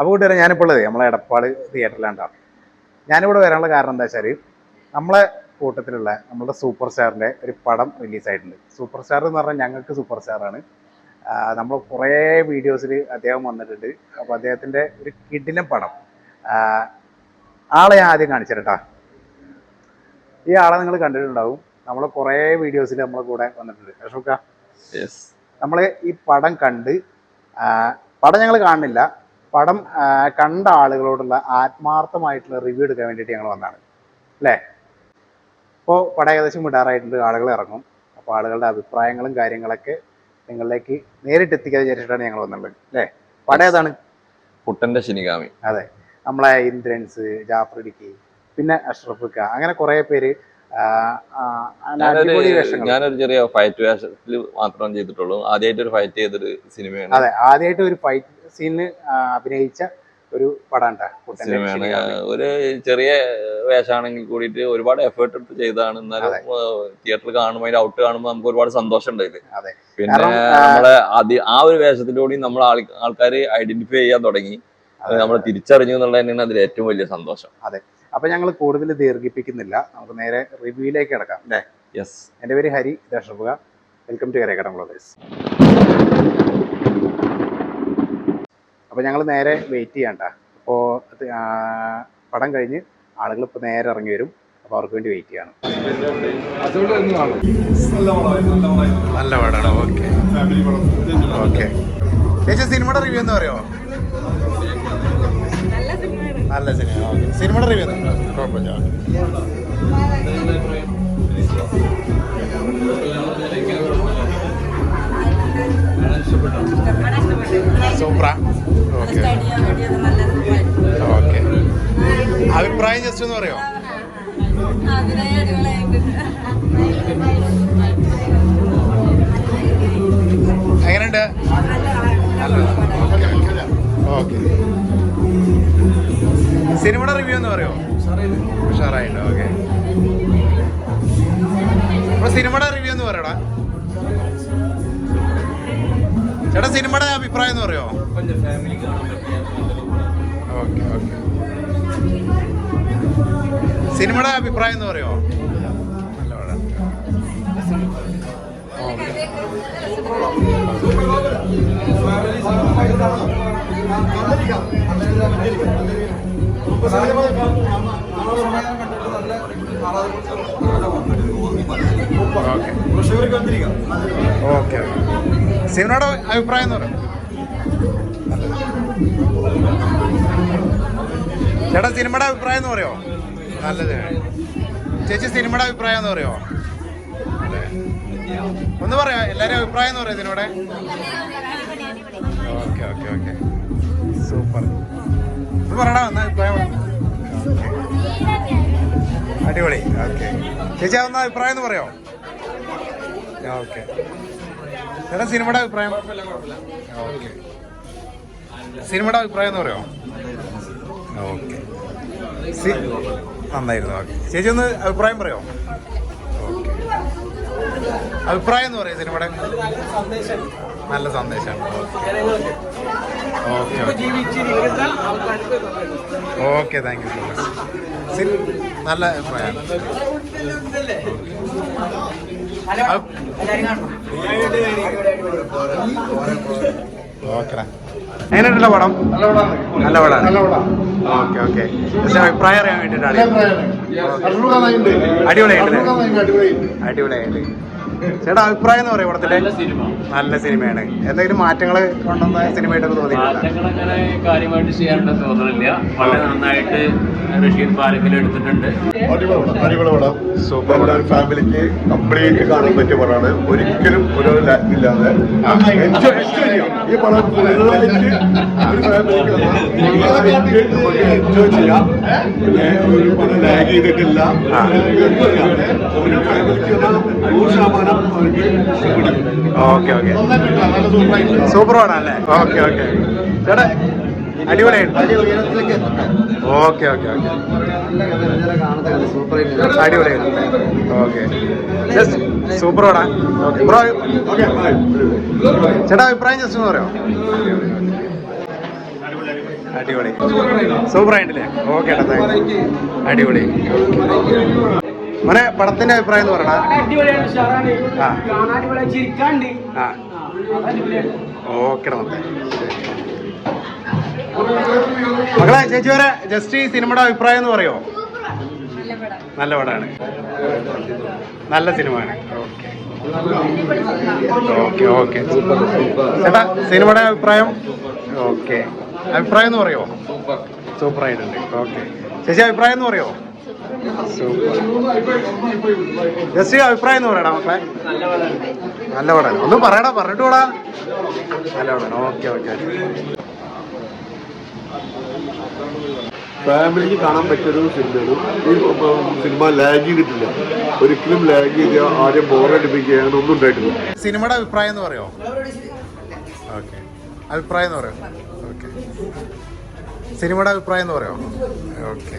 അപ്പോൾ കൂട്ടുകാരെ ഞാനിപ്പോൾ ഉള്ളത് നമ്മളെ എടപ്പാട് തിയേറ്ററിലാണ്ടാണ് ഞാനിവിടെ വരാനുള്ള കാരണം എന്താ വെച്ചാൽ നമ്മളെ കൂട്ടത്തിലുള്ള നമ്മുടെ സൂപ്പർ സ്റ്റാറിന്റെ ഒരു പടം റിലീസായിട്ടുണ്ട് സൂപ്പർ സ്റ്റാർ എന്ന് പറഞ്ഞാൽ ഞങ്ങൾക്ക് സൂപ്പർ സ്റ്റാറാണ് നമ്മൾ കുറേ വീഡിയോസിൽ അദ്ദേഹം വന്നിട്ടുണ്ട്. അപ്പോൾ അദ്ദേഹത്തിന്റെ ഒരു കിടിലം പടം. ആളെ ഞാൻ ആദ്യം കാണിച്ചിട്ടാ ഈ ആളെ നിങ്ങൾ കണ്ടിട്ടുണ്ടാവും. നമ്മൾ കുറേ വീഡിയോസിൽ നമ്മളെ കൂടെ വന്നിട്ടുണ്ട്. അശോക നമ്മൾ ഈ പടം കണ്ട് പടം ഞങ്ങൾ കാണുന്നില്ല. പടം കണ്ട ആളുകളോടുള്ള ആത്മാർത്ഥമായിട്ടുള്ള റിവ്യൂ എടുക്കാൻ വേണ്ടിയിട്ട് ഞങ്ങൾ വന്നതാണ് അല്ലേ? ഇപ്പോൾ പടം ഏകദേശം വിടാറായിട്ടുണ്ട്. ആളുകൾ ഇറങ്ങും. അപ്പോൾ ആളുകളുടെ അഭിപ്രായങ്ങളും കാര്യങ്ങളൊക്കെ നിങ്ങളിലേക്ക് നേരിട്ട് എത്തിക്കാൻ വിചാരിച്ചിട്ടാണ് ഞങ്ങൾ വന്നിട്ടുള്ളത്. അല്ലേ? പടം ഏതാണ്? പുട്ടന്റെ ശനികാമി അതെ. നമ്മളെ ഇന്ദ്രൻസ് ജാഫ്രിഡിക്ക് പിന്നെ അഷ്റഫ് ഖ അങ്ങനെ കുറേ പേര് ഞാനൊരു ചെറിയ ഫൈറ്റ് വേഷത്തിൽ മാത്രം ചെയ്തിട്ടുള്ളൂ. ആദ്യമായിട്ട് ഒരു ഫൈറ്റ് ചെയ്തൊരു സിനിമയാണ്. അതെ. ആദ്യമായിട്ട് ഒരു ഫൈറ്റ് സീനിന് അഭിനയിച്ച ഒരു പടം സിനിമയാണ്. ഒരു ചെറിയ വേഷമാണെങ്കിൽ കൂടിയിട്ട് ഒരുപാട് എഫേർട്ട് എടുത്ത് ചെയ്തതാണ്. എന്നാലും തിയേറ്ററിൽ കാണുമ്പോൾ അതിന്റെ ഔട്ട് കാണുമ്പോൾ നമുക്ക് ഒരുപാട് സന്തോഷം ഉണ്ടായില്ലേ പിന്നെ ആ, നമ്മളെ ആ ഒരു വേഷത്തിലൂടെ നമ്മൾ ആൾക്കാർ ഐഡന്റിഫൈ ചെയ്യാൻ തുടങ്ങി. നമ്മളെ തിരിച്ചറിഞ്ഞു എന്നുള്ളത് തന്നെയാണ് അതിൽ ഏറ്റവും വലിയ സന്തോഷം. അതെ. അപ്പൊ ഞങ്ങൾ കൂടുതൽ ദീർഘിപ്പിക്കുന്നില്ല. നമുക്ക് നേരെ റിവ്യൂയിലേക്ക് കിടക്കാം അല്ലേ? യെസ് എന്റെ പേര് ഹരി ദർശക വെൽക്കം ടു കരേക്കടം ബ്ലോഗേഴ്സ് അപ്പോൾ ഞങ്ങൾ നേരെ വെയിറ്റ് ചെയ്യണ്ട. അപ്പോൾ പടം കഴിഞ്ഞ് ആളുകൾ ഇപ്പോൾ നേരെ ഇറങ്ങി വരും. അപ്പോൾ അവർക്ക് വേണ്ടി വെയിറ്റ് ചെയ്യണം. നല്ല പടമാണ്. ഓക്കെ ഓക്കെ ചേച്ചി സിനിമയുടെ റിവ്യൂ എന്ന് പറയുമോ നല്ല സിനിമ ഓക്കെ സിനിമയുടെ റിവ്യൂ കുഴപ്പമില്ല. സൂപ്പറാ ഓക്കെ. അഭിപ്രായം ജസ്റ്റ് ഒന്ന് പറയോ? എങ്ങനെയുണ്ട്? ഓക്കെ. സിനിമയുടെ റിവ്യൂ എന്ന് പറയോ? ഉഷാറായിട്ട് ഓക്കെ. അപ്പൊ സിനിമയുടെ റിവ്യൂ എന്ന് പറയടാ. ചേട്ടാ സിനിമയുടെ അഭിപ്രായം എന്ന് പറയുമോ? Okay okay. സിനിമയുടെ അഭിപ്രായം എന്ന് പറയുമോ? നല്ല പടം. Okay okay. സിനിമയുടെ അഭിപ്രായം എന്ന് പറയാം ചേട്ടാ സിനിമയുടെ അഭിപ്രായം എന്ന് പറയോ നല്ലത്. ചേച്ചി സിനിമയുടെ അഭിപ്രായം എന്ന് പറയോ ഒന്ന് പറയാ എല്ലാരും അഭിപ്രായം എന്ന് പറയാം സിനിമയുടെ ഓക്കെ ഓക്കെ ഓക്കെ. സൂപ്പർ. ഇത് പറയടാ എന്നാ അഭിപ്രായം അടിപൊളി ഓക്കെ. ചേച്ചി അതൊന്ന് അഭിപ്രായം എന്ന് പറയോ? ഓക്കെ. ചേട്ടാ സിനിമയുടെ അഭിപ്രായം? ഓക്കെ. സിനിമയുടെ അഭിപ്രായം എന്ന് പറയോ ഓക്കെ. നന്നായിരുന്നു ഓക്കെ. ചേച്ചി ഒന്ന് അഭിപ്രായം പറയോ? അഭിപ്രായം എന്ന് പറയും സിനിമയുടെ. നല്ല സന്ദേശമാണ് okay. Okay thank you. So much നല്ല അഭിപ്രായം. എങ്ങനെയുണ്ടല്ലോ പടം? നല്ല പടമാണ് ഓക്കെ ഓക്കെ. അഭിപ്രായം അറിയാൻ വേണ്ടിയിട്ടാണ്. അടിപൊളിയായിട്ടുണ്ട്. അടിപൊളിയായിട്ട് ചേട്ടാ അഭിപ്രായം എന്ന് പറയും പടത്തിന്റെ നല്ല സിനിമയാണ്. എന്തെങ്കിലും മാറ്റങ്ങൾ കൊണ്ടുവന്ന സിനിമയായിട്ട് തോന്നിയിട്ടുണ്ട്? കാര്യമായിട്ട് ചെയ്യാനുണ്ടെന്ന് തോന്നുന്നില്ല വളരെ നന്നായിട്ട് റഷീദ് പാലക്കിൽ എടുത്തിട്ടുണ്ട്. സൂപ്പർ ഫാമിലിക്ക് കംപ്ലീറ്റ് കാണാൻ പറ്റിയ പടമാണ്. ഒരിക്കലും ഒരു ഇല്ലാതെ. ഈ പടം നമുക്ക് എൻജോയ് ചെയ്യാം. പിന്നെ ഒരു പടം ലാഗ് ചെയ്തിട്ടില്ല. ഒരു ഫാമിലിക്ക് നൂറ് ശതമാനം ഓക്കെ ഓക്കെ. സൂപ്പർ ആണല്ലേ ഓക്കെ ഓക്കെ. ചേട്ടാ അടിപൊളിയായിട്ട്. Okay okay okay. അടിപൊളിയായിട്ടുണ്ട്. ഓക്കെ. സൂപ്പർ ബൈ ചേട്ടാ അഭിപ്രായം ജസ്റ്റ് എന്ന് പറയോ? അടിപൊളി. സൂപ്പർ ആയിട്ടില്ലേ ഓക്കെ അടിപൊളി. മോനെ പടത്തിന്റെ അഭിപ്രായം എന്ന് പറയണ? ഓക്കെ മൊത്തം മകളെ ചേച്ചി വരെ ജസ്റ്റ് ഈ സിനിമയുടെ അഭിപ്രായം എന്ന് പറയോ? നല്ല പടമാണ്. നല്ല സിനിമയാണ്. Okay okay. ചേട്ടാ സിനിമയുടെ അഭിപ്രായം? ഓക്കെ. അഭിപ്രായം എന്ന് പറയോ? സൂപ്പർ. ആയിട്ടുണ്ട് ഓക്കെ. ചേച്ചി അഭിപ്രായം എന്ന് പറയോ? ജസ്റ്റ് അഭിപ്രായം എന്ന് പറയടാ മക്കളെ. നല്ല പടം ഒന്ന് പറയടാ പറഞ്ഞിട്ട് കൂടാ നല്ല പടം ഓക്കെ ഓക്കെ. ഫാമിലിക്ക് കാണാൻ പറ്റിയൊരു സിനിമയാണ്. ഈ സിനിമ ലാഗ് ചെയ്തിട്ടില്ല. ഒരിക്കലും ലാഗ് ചെയ്ത് ആരും ബോറടിപ്പിക്കുകയാണ് ഒന്നും ഉണ്ടായിട്ടില്ല. സിനിമയുടെ അഭിപ്രായം എന്ന് പറയോ? ഓക്കെ. അഭിപ്രായം എന്ന് പറയോ? ഓക്കെ. സിനിമയുടെ അഭിപ്രായം എന്ന് പറയാം ഓക്കെ.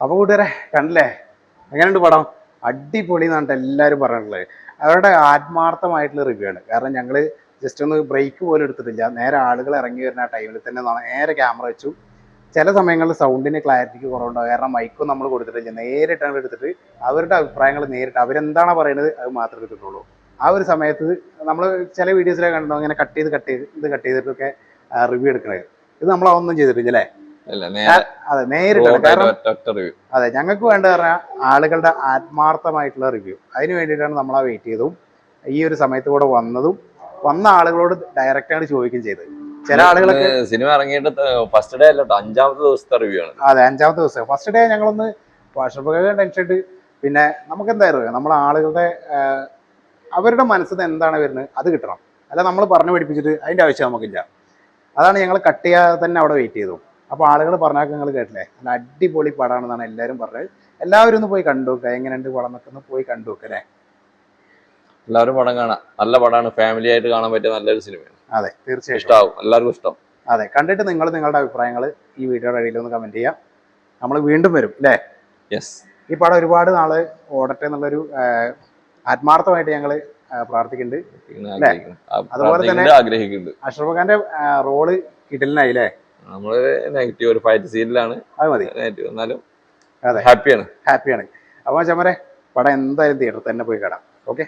അപ്പൊ കൂട്ടുകാരെ കണ്ടില്ലേ? എങ്ങനെയുണ്ട് പടം? അടിപൊളി എന്നാണ് എല്ലാവരും പറഞ്ഞിട്ടുള്ളത്. അവരുടെ ആത്മാർത്ഥമായിട്ടുള്ള റിവ്യൂ ആണ്. കാരണം ഞങ്ങൾ ജസ്റ്റ് ഒന്ന് ബ്രേക്ക് പോലും എടുത്തിട്ടില്ല. നേരെ ആളുകൾ ഇറങ്ങി വരുന്ന ആ ടൈമിൽ തന്നെ നേരെ ക്യാമറ വെച്ചു. ചില സമയങ്ങളിൽ സൗണ്ടിന് ക്ലാരിറ്റിക്ക് കുറവുണ്ടാവും. കാരണം മൈക്കും നമ്മൾ കൊടുത്തിട്ടില്ല. നേരിട്ടാണ് എടുത്തിട്ട് അവരുടെ അഭിപ്രായങ്ങൾ നേരിട്ട് അവരെന്താണോ പറയുന്നത് അത് മാത്രമേ എടുത്തിട്ടുള്ളൂ. ആ ഒരു സമയത്ത് നമ്മൾ ചില വീഡിയോസിലൊക്കെ കണ്ടോ ഇങ്ങനെ കട്ട് ചെയ്ത് കട്ട് ചെയ്ത് ഇത് കട്ട് ചെയ്തിട്ടൊക്കെ റിവ്യൂ എടുക്കണത്. ഇത് നമ്മൾ അതൊന്നും ചെയ്തിട്ടില്ല അല്ലേ? അതെ നേരിട്ടാണ് കാരണം അതെ ഞങ്ങൾക്ക് വേണ്ട പറഞ്ഞാൽ ആളുകളുടെ ആത്മാർത്ഥമായിട്ടുള്ള റിവ്യൂ അതിന് വേണ്ടിയിട്ടാണ് നമ്മൾ ആ വെയിറ്റ് ചെയ്തതും ഈ ഒരു സമയത്ത് കൂടെ വന്നതും വന്ന ആളുകളോട് ഡയറക്റ്റ് ആണ് ചോദിക്കുകയും ചെയ്തത് ചില ആളുകളൊക്കെ സിനിമ ഇറങ്ങിയിട്ട് ഫസ്റ്റ് ഡേ അല്ല അഞ്ചാമത്തെ ദിവസത്തെ റിവ്യൂ ആണ്. അതെ അഞ്ചാമത്തെ ദിവസം. ഫസ്റ്റ് ഡേ ഞങ്ങളൊന്ന് വർഷപ്പൊക്കെ പിന്നെ നമുക്ക് എന്തായിരുന്നു നമ്മൾ ആളുകളുടെ അവരുടെ മനസ്സിൽ നിന്ന് എന്താണ് വരുന്നത്? അത് കിട്ടണം. അല്ല നമ്മൾ പറഞ്ഞു പഠിപ്പിച്ചിട്ട് അതിന്റെ ആവശ്യം നമുക്കില്ല. അതാണ് ഞങ്ങൾ കട്ട് ചെയ്യാതെ തന്നെ അവിടെ വെയിറ്റ് ചെയ്തു അപ്പോൾ ആളുകൾ പറഞ്ഞാൽ നിങ്ങൾ കേട്ടില്ലേ? നല്ല അടിപൊളി പടമാണെന്നാണ് എല്ലാവരും പറഞ്ഞത്. എല്ലാവരും ഒന്ന് പോയി കണ്ടു നോക്കുക എങ്ങനെയുണ്ട് പടം എന്നൊക്കെ ഒന്ന് പോയി കണ്ടു എല്ലാവരും പടം കാണാം. നല്ല പടമാണ്. ഫാമിലി ആയിട്ട് കാണാൻ പറ്റിയ നല്ലൊരു സിനിമയാണ്. അതെ തീർച്ചയായും ഇഷ്ടാവും. എല്ലാവർക്കും ഇഷ്ടം. അതെ കണ്ടിട്ട് നിങ്ങൾ നിങ്ങളുടെ അഭിപ്രായങ്ങൾ ഈ വീഡിയോയുടെ അടിയിൽ ഒന്ന് കമന്റ് ചെയ്യാം. നമ്മൾ വീണ്ടും വരും അല്ലേ യെസ് ഈ പടം ഒരുപാട് നാൾ ഓടട്ടെ എന്നുള്ളൊരു ആത്മാർത്ഥമായിട്ട് ഞങ്ങൾ പ്രാർത്ഥിക്കുന്നുണ്ട്. അല്ലേ? അതുപോലെ തന്നെ- ആഗ്രഹിക്കുന്നുണ്ട്. അഷ്റഫ് ഖാന്റെ റോൾ കിടലിനായി അല്ലേ നമ്മൾ നെഗറ്റീവ് ഒരു ഫൈറ്റ് സീനിലാണ് അത് മതി. നെഗറ്റീവ് എന്നാലും അതെ. ഹാപ്പിയാണ്. ഹാപ്പിയാണ്. അപ്പോൾ ചമരെ പടം എന്തായാലും തിയേറ്ററിൽ തന്നെ പോയി കാണാം. ഓക്കെ?